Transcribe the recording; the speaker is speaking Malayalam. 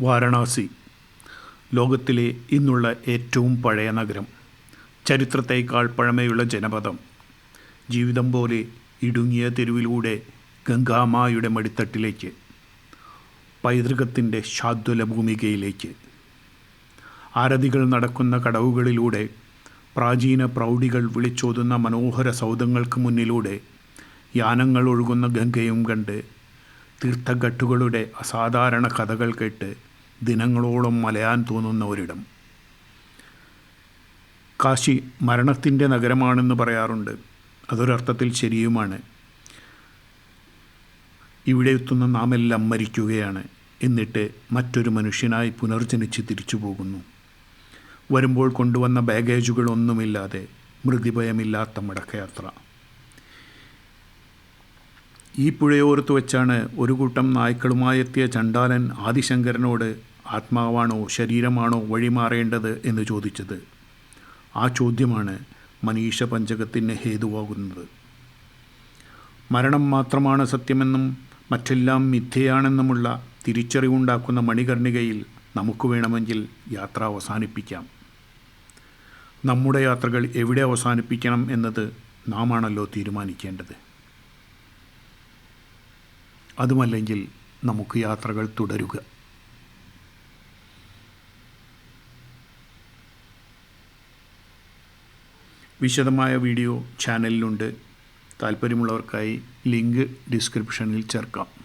വാരണാസി. ലോകത്തിലെ ഇന്നുള്ള ഏറ്റവും പഴയ നഗരം. ചരിത്രത്തേക്കാൾ പഴമയുള്ള ജനപദം. ജീവിതം പോലെ ഇടുങ്ങിയ തെരുവിലൂടെ ഗംഗാമായുടെ മടിത്തട്ടിലേക്ക്. പൈതൃകത്തിന്റെ ശാദ്വല ഭൂമികയിലേക്ക് ആരതികൾ നടക്കുന്ന കടവുകളിലൂടെ പ്രാചീന പ്രൗഢികൾ വിളിച്ചോതുന്ന മനോഹര സൗധങ്ങൾക്ക് മുന്നിലൂടെ യാനങ്ങൾ ഒഴുകുന്ന ഗംഗയും കണ്ട് തീർത്ഥഘട്ടുകളുടെ അസാധാരണ കഥകൾ കേട്ട് ദിനങ്ങളോളം മലയാൻ തോന്നുന്ന ഒരിടം. കാശി മരണത്തിന്റെ നഗരമാണെന്ന് പറയാറുണ്ട്. അതൊരർത്ഥത്തിൽ ശരിയുമാണ്. ഇവിടെ എത്തുന്ന നാമെല്ലാം മരിക്കുകയാണ് എന്നിട്ട് മറ്റൊരു മനുഷ്യനായി പുനർജനിച്ച് തിരിച്ചു പോകുന്നു. വരുമ്പോൾ കൊണ്ടുവന്ന ബാഗേജുകളൊന്നുമില്ലാതെ മൃതിഭയമില്ലാത്ത മടക്കയാത്ര. ഈ പുഴയോർത്ത് വെച്ചാണ് ഒരു കൂട്ടം നായ്ക്കളുമായി എത്തിയ ചണ്ടാലൻ ആദിശങ്കരനോട് ആത്മാവാണോ ശരീരമാണോ വഴിമാറേണ്ടത് എന്ന് ചോദിച്ചത്. ആ ചോദ്യമാണ് മനീഷ പഞ്ചകത്തിന് ഹേതുവാകുന്നത്. മരണം മാത്രമാണ് സത്യമെന്നും മറ്റെല്ലാം മിഥ്യയാണെന്നുമുള്ള തിരിച്ചറിവുണ്ടാക്കുന്ന മണികർണികയിൽ നമുക്ക് വേണമെങ്കിൽ യാത്ര അവസാനിപ്പിക്കാം. നമ്മുടെ യാത്രകൾ എവിടെ അവസാനിപ്പിക്കണം എന്നത് നാമാണല്ലോ തീരുമാനിക്കേണ്ടത്. അതുമല്ലെങ്കിൽ നമുക്ക് യാത്രകൾ തുടരുക. വിശദമായ വീഡിയോ ചാനലിലുണ്ട്. താല്പര്യമുള്ളവർക്കായി ലിങ്ക് ഡിസ്ക്രിപ്ഷനിൽ ചേർക്കാം.